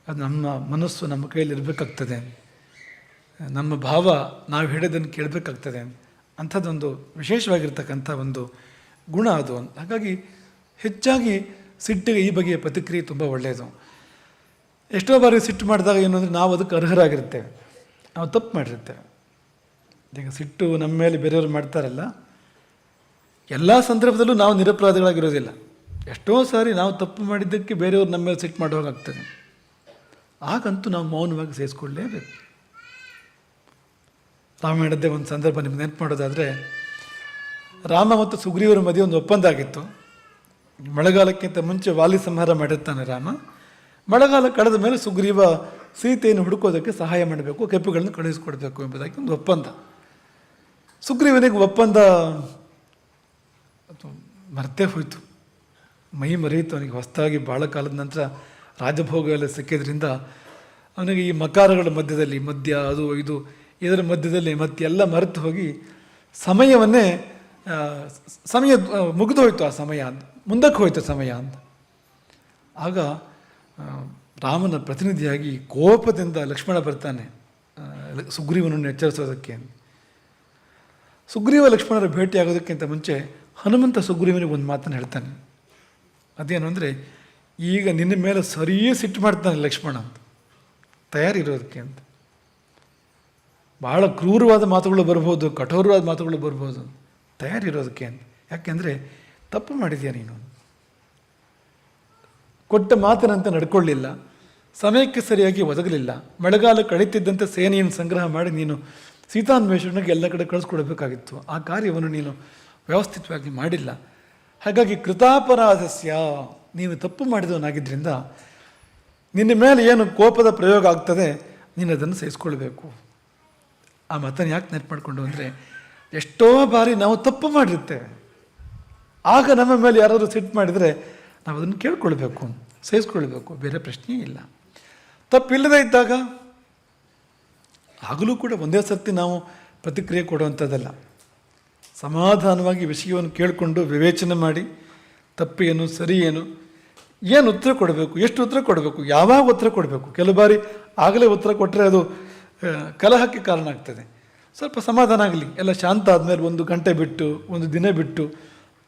ಅದು ನಮ್ಮ ಮನಸ್ಸು ನಮ್ಮ ಕೈಯಲ್ಲಿ ಇರಬೇಕಾಗ್ತದೆ. ನಮ್ಮ ಭಾವ ನಾವು ಹೇಳಿದ್ದನ್ನು ಕೇಳಬೇಕಾಗ್ತದೆ. ಅಂಥದ್ದೊಂದು ವಿಶೇಷವಾಗಿರ್ತಕ್ಕಂಥ ಒಂದು ಗುಣ ಅದು. ಹಾಗಾಗಿ ಹೆಚ್ಚಾಗಿ ಸಿಟ್ಟಿಗೆ ಈ ಬಗೆಯ ಪ್ರತಿಕ್ರಿಯೆ ತುಂಬ ಒಳ್ಳೆಯದು. ಎಷ್ಟೋ ಬಾರಿ ಸಿಟ್ಟು ಮಾಡಿದಾಗ ಏನು ಅಂದರೆ ನಾವು ಅದಕ್ಕೆ ಅರ್ಹರಾಗಿರ್ತೇವೆ. ನಾವು ತಪ್ಪು ಮಾಡಿರ್ತೇವೆ. ಈಗ ಸಿಟ್ಟು ನಮ್ಮ ಮೇಲೆ ಬೇರೆಯವರು ಮಾಡ್ತಾರಲ್ಲ, ಎಲ್ಲ ಸಂದರ್ಭದಲ್ಲೂ ನಾವು ನಿರಪರಾಧಿಗಳಾಗಿರೋದಿಲ್ಲ. ಎಷ್ಟೋ ಸಾರಿ ನಾವು ತಪ್ಪು ಮಾಡಿದ್ದಕ್ಕೆ ಬೇರೆಯವ್ರು ನಮ್ಮ ಮೇಲೆ ಸಿಟ್ಟು ಮಾಡೋವಾಗ್ತದೆ. ಆಗಂತೂ ನಾವು ಮೌನವಾಗಿ ಸೇರಿಸ್ಕೊಳ್ಳೇಬೇಕು. ರಾಮಾಯಣದ್ದೇ ಒಂದು ಸಂದರ್ಭ ನಿಮ್ಗೆ ನೆನಪು ಮಾಡೋದಾದರೆ, ರಾಮ ಮತ್ತು ಸುಗ್ರೀವರ ಮಧ್ಯೆ ಒಂದು ಒಪ್ಪಂದ ಆಗಿತ್ತು. ಮಳೆಗಾಲಕ್ಕಿಂತ ಮುಂಚೆ ವಾಲಿ ಸಂಹಾರ ಮಾಡಿರ್ತಾನೆ ರಾಮ. ಮಳೆಗಾಲ ಕಳೆದ ಮೇಲೆ ಸುಗ್ರೀವ ಸೀತೆಯನ್ನು ಹುಡುಕೋದಕ್ಕೆ ಸಹಾಯ ಮಾಡಬೇಕು ಕೆಪ್ಪುಗಳನ್ನು ಕಳುಹಿಸಿಕೊಡ್ಬೇಕು ಎಂಬುದಾಗಿ ಒಂದು ಒಪ್ಪಂದ. ಸುಗ್ರೀವನಿಗೆ ಒಪ್ಪಂದ ಮರ್ತೇ ಹೋಯಿತು. ಮೈ ಮರೆಯಿತು ಅವನಿಗೆ ಹೊಸದಾಗಿ ಭಾಳ ಕಾಲದ ನಂತರ ರಾಜಭೋಗ ಎಲ್ಲ ಸಿಕ್ಕಿದ್ರಿಂದ ಅವನಿಗೆ ಈ ಮಕಾರಗಳ ಮಧ್ಯದಲ್ಲಿ ಮದ್ಯ, ಅದು ಇದು, ಇದರ ಮಧ್ಯದಲ್ಲಿ ಮತ್ತೆಲ್ಲ ಮರೆತು ಹೋಗಿ ಸಮಯವನ್ನೇ ಸಮಯ ಮುಗಿದು ಹೋಯಿತು ಆ ಸಮಯ ಅಂತ, ಮುಂದಕ್ಕೆ ಹೋಯ್ತು ಸಮಯ ಅಂತ. ಆಗ ರಾಮನ ಪ್ರತಿನಿಧಿಯಾಗಿ ಕೋಪದಿಂದ ಲಕ್ಷ್ಮಣ ಬರ್ತಾನೆ ಸುಗ್ರೀವನನ್ನು ಎಚ್ಚರಿಸೋದಕ್ಕೆ. ಸುಗ್ರೀವ ಲಕ್ಷ್ಮಣರ ಭೇಟಿ ಆಗೋದಕ್ಕಿಂತ ಮುಂಚೆ ಹನುಮಂತ ಸುಗ್ರೀವನಿಗೆ ಒಂದು ಮಾತನ್ನು ಹೇಳ್ತಾನೆ. ಅದೇನು ಅಂದರೆ, ಈಗ ನಿನ್ನ ಮೇಲೆ ಸರಿಯೇ ಸಿಟ್ಟು ಮಾಡ್ತಾನೆ ಲಕ್ಷ್ಮಣ ಅಂತ. ತಯಾರಿರೋದಕ್ಕೆ ಅಂತ. ಭಾಳ ಕ್ರೂರವಾದ ಮಾತುಗಳು ಬರ್ಬೋದು, ಕಠೋರವಾದ ಮಾತುಗಳು ಬರ್ಬೋದು ತಯಾರಿರೋದಕ್ಕೆ ಅಂತ. ಯಾಕೆಂದರೆ, ತಪ್ಪು ಮಾಡಿದ್ಯಾ ನೀನು? ಕೊಟ್ಟ ಮಾತಿನಂತೆ ನಡ್ಕೊಳ್ಳಿಲ್ಲ. ಸಮಯಕ್ಕೆ ಸರಿಯಾಗಿ ಒದಗಲಿಲ್ಲ. ಮಳೆಗಾಲ ಕಳೀತಿದ್ದಂತೆ ಸೇನೆಯನ್ನು ಸಂಗ್ರಹ ಮಾಡಿ ನೀನು ಸೀತಾನ್ವೇಷಣೆಗೆ ಎಲ್ಲ ಕಡೆ ಕಳಿಸ್ಕೊಡ್ಬೇಕಾಗಿತ್ತು. ಆ ಕಾರ್ಯವನ್ನು ನೀನು ವ್ಯವಸ್ಥಿತವಾಗಿ ಮಾಡಿಲ್ಲ. ಹಾಗಾಗಿ ಕೃತಾಪರಾಧಸ್ಯ ನೀನು ತಪ್ಪು ಮಾಡಿದವನಾಗಿದ್ದರಿಂದ ನಿನ್ನ ಮೇಲೆ ಏನು ಕೋಪದ ಪ್ರಯೋಗ ಆಗ್ತದೆ ನೀನು ಅದನ್ನು ಸಹಿಸ್ಕೊಳ್ಬೇಕು. ಆ ಮತನ ಯಾಕೆ ನೆನಪು ಮಾಡಿಕೊಂಡು ಅಂದರೆ, ಎಷ್ಟೋ ಬಾರಿ ನಾವು ತಪ್ಪು ಮಾಡಿರ್ತೇವೆ ಆಗ ನಮ್ಮ ಮೇಲೆ ಯಾರಾದರೂ ಸಿಟ್ಟು ಮಾಡಿದರೆ ನಾವು ಅದನ್ನು ಕೇಳ್ಕೊಳ್ಬೇಕು, ಸಹಿಸ್ಕೊಳ್ಬೇಕು, ಬೇರೆ ಪ್ರಶ್ನೆಯೇ ಇಲ್ಲ. ತಪ್ಪಿಲ್ಲದೆ ಇದ್ದಾಗ, ಆಗಲೂ ಕೂಡ ಒಂದೇ ಸರ್ತಿ ನಾವು ಪ್ರತಿಕ್ರಿಯೆ ಕೊಡುವಂಥದ್ದಲ್ಲ. ಸಮಾಧಾನವಾಗಿ ವಿಷಯವನ್ನು ಕೇಳಿಕೊಂಡು ವಿವೇಚನೆ ಮಾಡಿ, ತಪ್ಪೇನು ಸರಿ ಏನು ಏನು ಉತ್ತರ ಕೊಡಬೇಕು, ಎಷ್ಟು ಉತ್ತರ ಕೊಡಬೇಕು, ಯಾವಾಗ ಉತ್ತರ ಕೊಡಬೇಕು? ಕೆಲವು ಬಾರಿ ಆಗಲೇ ಉತ್ತರ ಕೊಟ್ಟರೆ ಅದು ಕಲಹಕ್ಕೆ ಕಾರಣ ಆಗ್ತದೆ. ಸ್ವಲ್ಪ ಸಮಾಧಾನ ಆಗಲಿ. ಎಲ್ಲ ಶಾಂತ ಆದಮೇಲೆ ಒಂದು ಗಂಟೆ ಬಿಟ್ಟು, ಒಂದು ದಿನ ಬಿಟ್ಟು,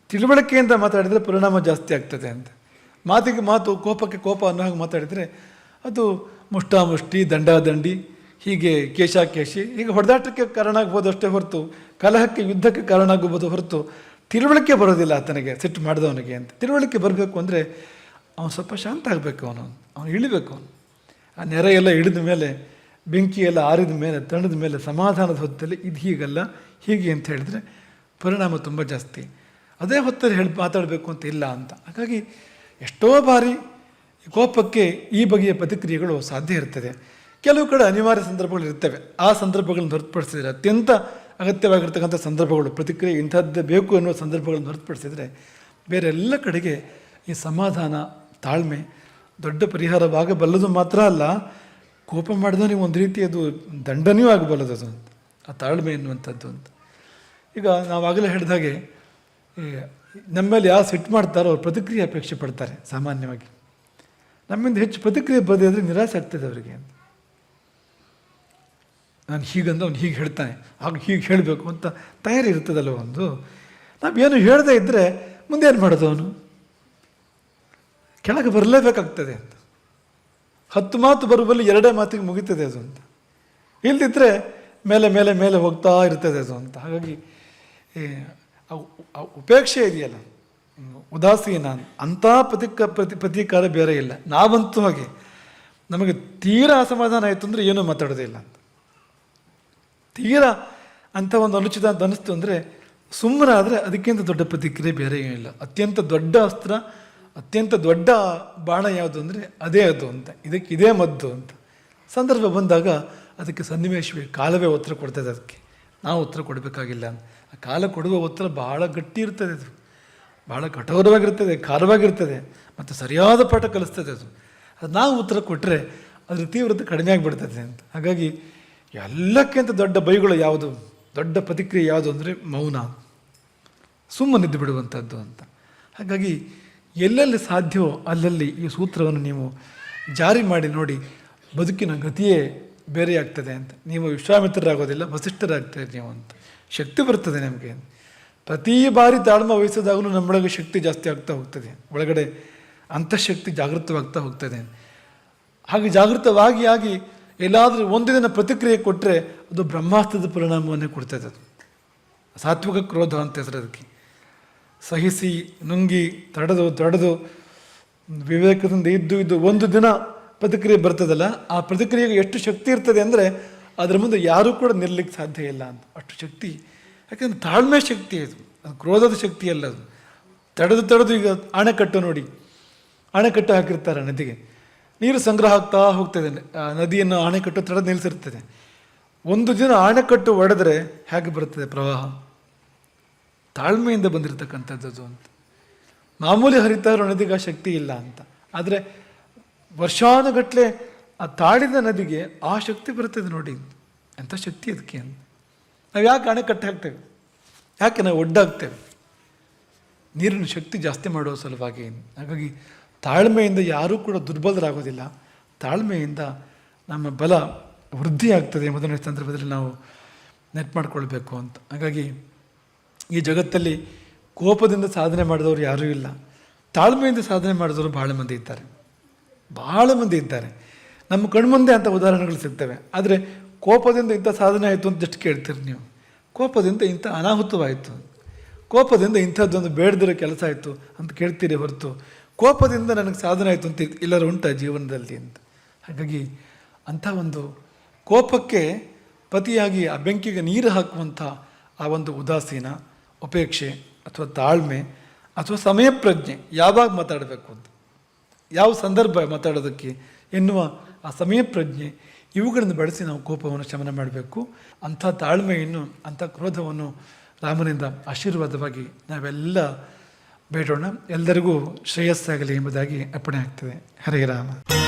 ತಿಳುವಳಿಕೆಯಿಂದ ಮಾತಾಡಿದರೆ ಪರಿಣಾಮ ಜಾಸ್ತಿ ಆಗ್ತದೆ ಅಂತ. ಮಾತಿಗೆ ಮಾತು, ಕೋಪಕ್ಕೆ ಕೋಪ ಅನ್ನೋ ಹಾಗೆ ಮಾತಾಡಿದರೆ ಅದು ಮುಷ್ಟಾಮುಷ್ಟಿ, ದಂಡಾದಂಡಿ, ಹೀಗೆ ಕೇಶಾಕೇಶಿ, ಹೀಗೆ ಹೊಡೆದಾಟಕ್ಕೆ ಕಾರಣ ಆಗ್ಬೋದು ಅಷ್ಟೇ ಹೊರತು ಕಲಹಕ್ಕೆ ಯುದ್ಧಕ್ಕೆ ಕಾರಣ ಆಗಬಹುದು ಹೊರತು ತಿಳುವಳಿಕೆ ಬರೋದಿಲ್ಲ ಆತನಿಗೆ, ಸಿಟ್ಟು ಮಾಡಿದವನಿಗೆ ಅಂತ. ತಿಳುವಳಿಕೆ ಬರಬೇಕು ಅಂದರೆ ಅವನು ಸ್ವಲ್ಪ ಶಾಂತ ಆಗಬೇಕು ಅವನು ಅವನು ಇಳಿಬೇಕು ಅವನು. ಆ ನೆರೆ ಎಲ್ಲ ಹಿಡಿದ ಮೇಲೆ, ಬೆಂಕಿ ಎಲ್ಲ ಆರಿದ ಮೇಲೆ ತಣ್ಣದ ಮೇಲೆ, ಸಮಾಧಾನದ ಹೊತ್ತಲ್ಲಿ ಇದು ಹೀಗಲ್ಲ, ಹೀಗೆ ಅಂತ ಹೇಳಿದರೆ ಪರಿಣಾಮ ತುಂಬ ಜಾಸ್ತಿ. ಅದೇ ಹೊತ್ತಲ್ಲಿ ಹೇಳಿ ಮಾತಾಡಬೇಕು ಅಂತ ಇಲ್ಲ ಅಂತ. ಹಾಗಾಗಿ ಎಷ್ಟೋ ಬಾರಿ ಕೋಪಕ್ಕೆ ಈ ಬಗೆಯ ಪ್ರತಿಕ್ರಿಯೆಗಳು ಸಾಧ್ಯ ಇರ್ತದೆ. ಕೆಲವು ಕಡೆ ಅನಿವಾರ್ಯ ಸಂದರ್ಭಗಳು ಇರ್ತವೆ. ಆ ಸಂದರ್ಭಗಳನ್ನು ಹೊರತುಪಡಿಸಿದರೆ ಅತ್ಯಂತ ಅಗತ್ಯವಾಗಿರ್ತಕ್ಕಂಥ ಸಂದರ್ಭಗಳು, ಪ್ರತಿಕ್ರಿಯೆ ಇಂಥದ್ದೇ ಬೇಕು ಅನ್ನುವ ಸಂದರ್ಭಗಳನ್ನು ಹೊರತುಪಡಿಸಿದರೆ ಬೇರೆ ಎಲ್ಲ ಕಡೆಗೆ ಈ ಸಮಾಧಾನ, ತಾಳ್ಮೆ ದೊಡ್ಡ ಪರಿಹಾರವಾಗಬಲ್ಲದು ಮಾತ್ರ ಅಲ್ಲ, ಕೋಪ ಮಾಡಿದವನಿಗೆ ಒಂದು ರೀತಿ ಅದು ದಂಡನೆಯೂ ಆಗಬಲ್ಲದು ಅದು ಅಂತ, ಆ ತಾಳ್ಮೆ ಎನ್ನುವಂಥದ್ದು ಅಂತ. ಈಗ ನಾವಾಗಲೇ ಹೇಳಿದ ಹಾಗೆ, ಈ ನಮ್ಮಲ್ಲಿ ಯಾರು ಸಿಟ್ಟು ಮಾಡ್ತಾರೋ ಅವ್ರು ಪ್ರತಿಕ್ರಿಯೆ ಅಪೇಕ್ಷೆ ಪಡ್ತಾರೆ ಸಾಮಾನ್ಯವಾಗಿ. ನಮ್ಮಿಂದ ಹೆಚ್ಚು ಪ್ರತಿಕ್ರಿಯೆ ಬರದೇ ನಿರಾಸೆ ಆಗ್ತದೆ ಅವರಿಗೆ ಅಂತ. ನಾನು ಹೀಗಂದು ಅವ್ನು ಹೀಗೆ ಹೇಳ್ತಾನೆ. ಆಗ ಹೀಗೆ ಹೇಳಬೇಕು ಅಂತ ತಯಾರಿ ಇರ್ತದಲ್ಲ ಒಂದು? ನಾವೇನು ಹೇಳದೇ ಇದ್ದರೆ ಮುಂದೆ ಏನು ಮಾಡೋದು ಅವನು? ಕೆಳಗೆ ಬರಲೇಬೇಕಾಗ್ತದೆ ಅಂತ. ಹತ್ತು ಮಾತು ಬರುವಲ್ಲಿ ಎರಡೇ ಮಾತಿಗೆ ಮುಗಿತದೆ ಅದು ಅಂತ. ಇಲ್ದಿದ್ರೆ ಮೇಲೆ ಮೇಲೆ ಮೇಲೆ ಹೋಗ್ತಾ ಇರ್ತದೆ ಅದು ಅಂತ. ಹಾಗಾಗಿ ಉಪೇಕ್ಷೆ ಇದೆಯಲ್ಲ? ಉದಾಸೀನ ಅಂಥ ಪ್ರತಿಕ, ಪ್ರತಿ, ಪ್ರತೀಕಾರ ಬೇರೆ ಇಲ್ಲ. ನಾವಂತೂ ಹಾಗೆ. ನಮಗೆ ತೀರಾ ಅಸಮಾಧಾನ ಆಯಿತು ಅಂದರೆ ಏನೂ ಮಾತಾಡೋದೇ ಇಲ್ಲ ಅಂತ. ತೀರಾ ಅಂಥ ಒಂದು ಅನುಚಿತ ಅಂತ ಅನ್ನಿಸ್ತು ಅಂದರೆ ಸುಮ್ಮನಾದರೆ ಅದಕ್ಕಿಂತ ದೊಡ್ಡ ಪ್ರತಿಕ್ರಿಯೆ ಬೇರೆ ಏನಿಲ್ಲ ಅತ್ಯಂತ ದೊಡ್ಡ ಅಸ್ತ್ರ, ಅತ್ಯಂತ ದೊಡ್ಡ ಬಾಣ ಯಾವುದು ಅಂದರೆ ಅದೇ ಅದು ಅಂತ. ಇದಕ್ಕೆ ಇದೇ ಮದ್ದು ಅಂತ. ಸಂದರ್ಭ ಬಂದಾಗ ಅದಕ್ಕೆ ಸನ್ನಿವೇಶವೇ, ಕಾಲವೇ ಉತ್ತರ ಕೊಡ್ತದೆ ಅದಕ್ಕೆ. ನಾವು ಉತ್ತರ ಕೊಡಬೇಕಾಗಿಲ್ಲ ಆ ಕಾಲ ಕೊಡುವ ಉತ್ತರ ಬಹಳ ಗಟ್ಟಿ ಇರ್ತದೆ ಅದು. ಬಹಳ ಕಠೋರವಾಗಿರ್ತದೆ, ಖಾರವಾಗಿರ್ತದೆ, ಮತ್ತು ಸರಿಯಾದ ಪಾಠ ಕಲಿಸ್ತದೆ ಅದು. ಅದು ನಾವು ಉತ್ತರ ಕೊಟ್ಟರೆ ಅದರ ತೀವ್ರತೆ ಕಡಿಮೆ ಆಗಿಬಿಡ್ತದೆ ಅಂತ. ಹಾಗಾಗಿ ಎಲ್ಲಕ್ಕಿಂತ ದೊಡ್ಡ ಬೈಗಳು ಯಾವುದು? ದೊಡ್ಡ ಪ್ರತಿಕ್ರಿಯೆ ಯಾವುದು ಅಂದರೆ ಮೌನ. ಸುಮ್ಮನಿದ್ದು ಬಿಡುವಂಥದ್ದು ಅಂತ. ಹಾಗಾಗಿ ಎಲ್ಲೆಲ್ಲಿ ಸಾಧ್ಯವೋ ಅಲ್ಲಲ್ಲಿ ಈ ಸೂತ್ರವನ್ನು ನೀವು ಜಾರಿ ಮಾಡಿ ನೋಡಿ ಬದುಕಿನ ಗತಿಯೇ ಬೇರೆ ಆಗ್ತದೆ ಅಂತ. ನೀವು ವಿಶ್ವಾಮಿತ್ರರಾಗೋದಿಲ್ಲ ವಸಿಷ್ಠರಾಗ್ತೀರಿ ನೀವು ಅಂತ. ಶಕ್ತಿ ಬರ್ತದೆ ನಿಮಗೆ. ಪ್ರತಿ ಬಾರಿ ತಾಳ್ಮೆ ವಹಿಸಿದಾಗಲೂ ನಮ್ಮೊಳಗೆ ಶಕ್ತಿ ಜಾಸ್ತಿ ಆಗ್ತಾ ಹೋಗ್ತದೆ. ಒಳಗಡೆ ಅಂತಃಶಕ್ತಿ ಜಾಗೃತವಾಗ್ತಾ ಹೋಗ್ತದೆ. ಹಾಗೆ ಜಾಗೃತವಾಗಿ ಆಗಿ ಎಲ್ಲಾದರೂ ಒಂದು ದಿನ ಪ್ರತಿಕ್ರಿಯೆ ಕೊಟ್ಟರೆ ಅದು ಬ್ರಹ್ಮಾಸ್ತ್ರದ ಪರಿಣಾಮವನ್ನೇ ಕೊಡ್ತಾ ಅದು ಸಾತ್ವಿಕ ಕ್ರೋಧ ಅಂತ ಹೆಸರು ಅದಕ್ಕೆ. ಸಹಿಸಿ, ನುಂಗಿ, ತಡೆದು ತಡೆದು, ವಿವೇಕದಿಂದ ಇದ್ದು ಇದ್ದು ಒಂದು ದಿನ ಪ್ರತಿಕ್ರಿಯೆ ಬರ್ತದಲ್ಲ, ಆ ಪ್ರತಿಕ್ರಿಯೆಗೆ ಎಷ್ಟು ಶಕ್ತಿ ಇರ್ತದೆ ಅಂದರೆ ಅದರ ಮುಂದೆ ಯಾರೂ ಕೂಡ ನಿಲ್ಲಕ್ಕೆ ಸಾಧ್ಯ ಇಲ್ಲ ಅಂತ. ಅಷ್ಟು ಶಕ್ತಿ. ಯಾಕೆಂದ್ರೆ ತಾಳ್ಮೆ ಶಕ್ತಿ ಅದು. ಅದು ಕ್ರೋಧದ ಶಕ್ತಿ ಅಲ್ಲ ಅದು. ತಡೆದು ತಡೆದು ಈಗ ಅಣೆಕಟ್ಟು ನೋಡಿ. ಅಣೆಕಟ್ಟು ಹಾಕಿರ್ತಾರೆ ನದಿಗೆ. ನೀರು ಸಂಗ್ರಹ ಆಗ್ತಾ ಹೋಗ್ತದೆ. ನದಿಯನ್ನು ಆಣೆಕಟ್ಟು ತಡೆದು ನಿಲ್ಲಿಸಿರ್ತದೆ ಒಂದು ದಿನ ಆಣೆಕಟ್ಟು ಒಡೆದರೆ ಹೇಗೆ ಬರುತ್ತದೆ ಪ್ರವಾಹ? ತಾಳ್ಮೆಯಿಂದ ಬಂದಿರತಕ್ಕಂಥದ್ದು ಅಂತ. ಮಾಮೂಲಿ ಹರಿತಾ ಇರೋ ನದಿಗೆ ಶಕ್ತಿ ಇಲ್ಲ ಅಂತ. ಆದರೆ ವರ್ಷಾನುಗಟ್ಟಲೆ ಆ ತಾಡಿದ ನದಿಗೆ ಆ ಶಕ್ತಿ ಬರ್ತದೆ ನೋಡಿ. ಎಂಥ ಶಕ್ತಿ ಅದಕ್ಕೆ ಅಂತ. ನಾವು ಯಾಕೆ ಅಣೆಕಟ್ಟು ಹಾಕ್ತೇವೆ? ಯಾಕೆ ನಾವು ಒಡ್ಡಾಗ್ತೇವೆ? ನೀರಿನ ಶಕ್ತಿ ಜಾಸ್ತಿ ಮಾಡುವ ಸಲುವಾಗಿ. ಹಾಗಾಗಿ ತಾಳ್ಮೆಯಿಂದ ಯಾರೂ ಕೂಡ ದುರ್ಬಲರಾಗೋದಿಲ್ಲ. ತಾಳ್ಮೆಯಿಂದ ನಮ್ಮ ಬಲ ವೃದ್ಧಿ ಆಗ್ತದೆ ಮೊದಲನೇ ಸಂದರ್ಭದಲ್ಲಿ ನಾವು ನೆಟ್ ಮಾಡಿಕೊಳ್ಬೇಕು ಅಂತ. ಹಾಗಾಗಿ ಈ ಜಗತ್ತಲ್ಲಿ ಕೋಪದಿಂದ ಸಾಧನೆ ಮಾಡಿದವರು ಯಾರೂ ಇಲ್ಲ. ತಾಳ್ಮೆಯಿಂದ ಸಾಧನೆ ಮಾಡಿದವರು ಭಾಳ ಮಂದಿ ಇದ್ದಾರೆ. ಭಾಳ ಮಂದಿ ಇದ್ದಾರೆ. ನಮ್ಮ ಕಣ್ಮುಂದೆ ಅಂತ ಉದಾಹರಣೆಗಳು ಸಿಗ್ತವೆ. ಆದರೆ ಕೋಪದಿಂದ ಇಂಥ ಸಾಧನೆ ಆಯಿತು ಅಂತ ಜಸ್ಟ್ ಕೇಳ್ತೀರಿ ನೀವು. ಕೋಪದಿಂದ ಇಂಥ ಅನಾಹುತವಾಯಿತು. ಕೋಪದಿಂದ ಇಂಥದ್ದೊಂದು ಬೇಡದಿರೋ ಕೆಲಸ ಆಯಿತು ಅಂತ ಕೇಳ್ತೀರಿ ಹೊರತು. ಕೋಪದಿಂದ ನನಗೆ ಸಾಧನೆ ಆಯಿತು ಅಂತ ಎಲ್ಲರೂ ಉಂಟ ಜೀವನದಲ್ಲಿ ಅಂತ. ಹಾಗಾಗಿ ಅಂಥ ಒಂದು ಕೋಪಕ್ಕೆ ಪತಿಯಾಗಿ ಆ ಬೆಂಕಿಗೆ ನೀರು ಹಾಕುವಂಥ ಆ ಒಂದು ಉದಾಸೀನ, ಉಪೇಕ್ಷೆ ಅಥವಾ ತಾಳ್ಮೆ ಅಥವಾ ಸಮಯ ಪ್ರಜ್ಞೆ ಯಾವಾಗ ಮಾತಾಡಬೇಕು ಅಂತ. ಯಾವ ಸಂದರ್ಭ ಮಾತಾಡೋದಕ್ಕೆ ಎನ್ನುವ ಆ ಸಮಯ ಪ್ರಜ್ಞೆ ಇವುಗಳನ್ನು ಬಳಸಿ ನಾವು ಕೋಪವನ್ನು ಶಮನ ಮಾಡಬೇಕು. ಅಂಥ ತಾಳ್ಮೆಯನ್ನು, ಅಂಥ ಕ್ರೋಧವನ್ನು ರಾಮನಿಂದ ಆಶೀರ್ವಾದವಾಗಿ ನಾವೆಲ್ಲ ಬೇಡೋಣ. ಎಲ್ಲರಿಗೂ ಶ್ರೇಯಸ್ಸಾಗಲಿ ಎಂಬುದಾಗಿ ಅರ್ಪಣೆ ಆಗ್ತದೆ. ಹರೇ ರಾಮ.